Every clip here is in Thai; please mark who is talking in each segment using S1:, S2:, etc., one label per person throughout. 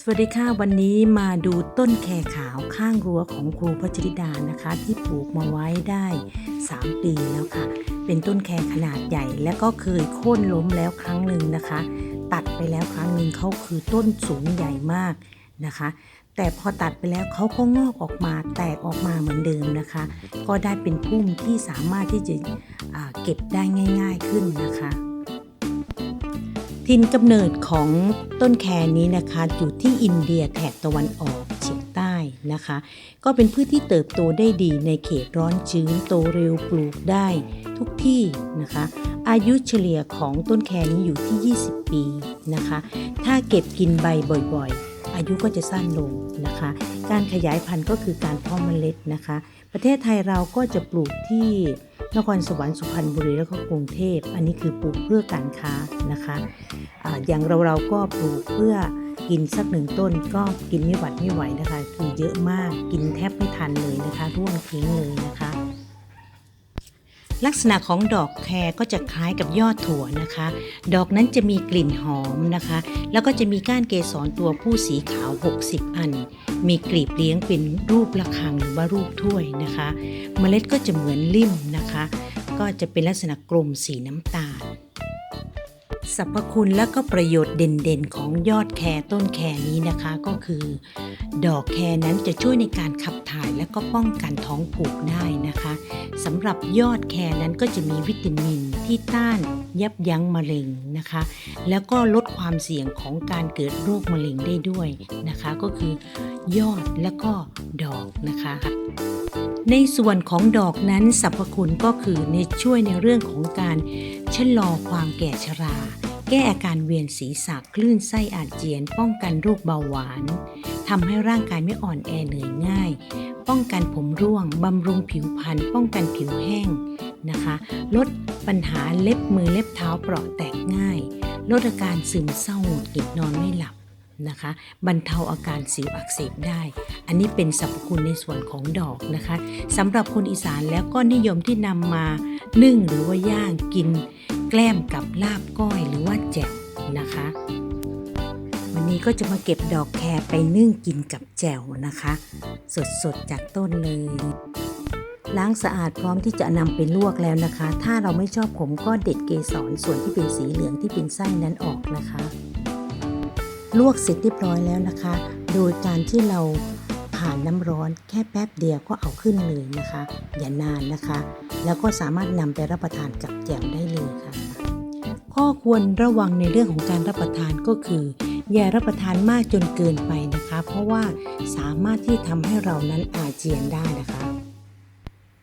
S1: สวัสดีค่ะวันนี้มาดูต้นแคขาวข้างรั้วของครูพัชริดานะคะ ที่ปลูกมาไว้ได้ 3 ปีแล้วค่ะ เป็นต้นแคขนาดใหญ่ และก็เคยโค่นล้มแล้วครั้งหนึ่งนะคะ ตัดไปแล้วครั้งหนึ่งเขาคือต้นสูงใหญ่มากนะคะ แต่พอตัดไปแล้วเขาก็งอกออกมาแตกออกมาเหมือนเดิมนะคะ ก็ได้เป็นพุ่มที่สามารถที่จะเก็บได้ง่าย ๆขึ้นนะคะ ถิ่นกำเนิดของต้นแคนี้นะคะอยู่ที่อินเดียแถบตะวันออกเฉียงใต้นะคะ ก็เป็นพืชที่เติบโตได้ดีในเขตร้อนชื้นโตเร็วปลูกได้ทุกที่นะคะ อายุเฉลี่ยของต้นแคนี้อยู่ที่ 20 ปีนะคะ ถ้าเก็บกินใบบ่อยๆ อายุก็จะสั้นลงนะคะ การขยายพันธุ์ก็คือการเพาะเมล็ดนะคะ ประเทศไทยเราก็จะปลูกที่ นครสวรรค์สุพรรณบุรีแล้วก็กรุงเทพ อันนี้คือปลูกเพื่อการค้านะคะอะอย่างเราเราก็ปลูกเพื่อกินสักหนึ่งต้นก็กินไม่หวัดไม่ไหวนะคะ คือเยอะมากกินแทบไม่ทันเลยนะคะร่วงทิ้งเลยนะคะ ลักษณะของดอกแครก็จะคล้ายกับยอดถั่วนะคะ ดอกนั้นจะมีกลิ่นหอมนะคะ แล้วก็จะมีก้านเกสรตัวผู้สีขาว 60 อัน มีกลีบเลี้ยงเป็นรูประฆังหรือว่ารูปถ้วยนะคะ เมล็ดก็จะเหมือนลิ่มนะคะ ก็จะเป็นลักษณะกลมสีน้ำตาล สรรพคุณและก็ประโยชน์เด่นๆ ของยอดแคร์ต้นแคร์นี้นะคะก็คือ ดอกแคร์นั้นจะช่วยในการขับถ่ายและก็ป้องกันท้องผูกได้นะคะสำหรับยอดแคร์นั้นก็จะมีวิตามินที่ต้านยับยั้งมะเร็งนะคะ แล้วก็ลดความเสี่ยงของการเกิดโรคมะเร็งได้ด้วยนะคะ ก็คือยอดและก็ดอกนะคะในส่วนของดอกนั้นสรรพคุณก็คือในช่วยในเรื่องของการ ชะลอความแก่ชรา แก้อาการเวียนศีรษะคลื่นไส้อาเจียน ป้องกันโรคเบาหวานทำให้ร่างกายไม่อ่อนแอเหนื่อยง่าย ป้องกันผมร่วงบำรุงผิวพรรณป้องกันผิวแห้งนะคะ ลดปัญหาเล็บมือเล็บเท้าเปราะแตกง่าย ลดอาการซึมเศร้าหงุดหงิดนอนไม่หลับนะคะบรรเทาอาการสิวอักเสบได้ อันนี้เป็นสรรพคุณในส่วนของดอกนะคะสำหรับคนอีสานแล้วก็นิยมที่นำมา นึ่งหรือว่าย่างกิน แกล้มกับลาบก้อยหรือว่าแจ่วนะคะ วันนี้ก็จะมาเก็บดอกแครไปนึ่งกินกับแจ่วนะคะ สดๆจากต้นเลยล้างสะอาดพร้อมที่จะนำไปลวกแล้วนะคะ ถ้าเราไม่ชอบขมก็เด็ดเกสรส่วนที่เป็นสีเหลืองที่เป็นไส้นั้นออกนะคะ ลวกเสร็จเรียบร้อยแล้วนะคะ โดยการที่เรา ผ่านน้ำร้อนแค่แป๊บเดียวก็เอาขึ้นเลยนะคะ อย่านานนะคะ แล้วก็สามารถนำไปรับประทานกับแจ่วได้เลยค่ะ ข้อควรระวังในเรื่องของการรับประทานก็คือ อย่ารับประทานมากจนเกินไปนะคะ เพราะว่าสามารถที่ทำให้เรานั้นอาเจียนได้นะคะ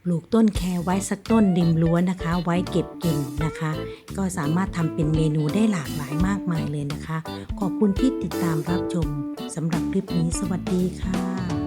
S1: ปลูกต้นแครไว้สักต้นริมรั้วนะคะ ไว้เก็บกินนะคะ ก็สามารถทำเป็นเมนูได้หลากหลายมากมายเลยนะคะ ขอบคุณที่ติดตามรับชมสำหรับคลิปนี้สวัสดีค่ะ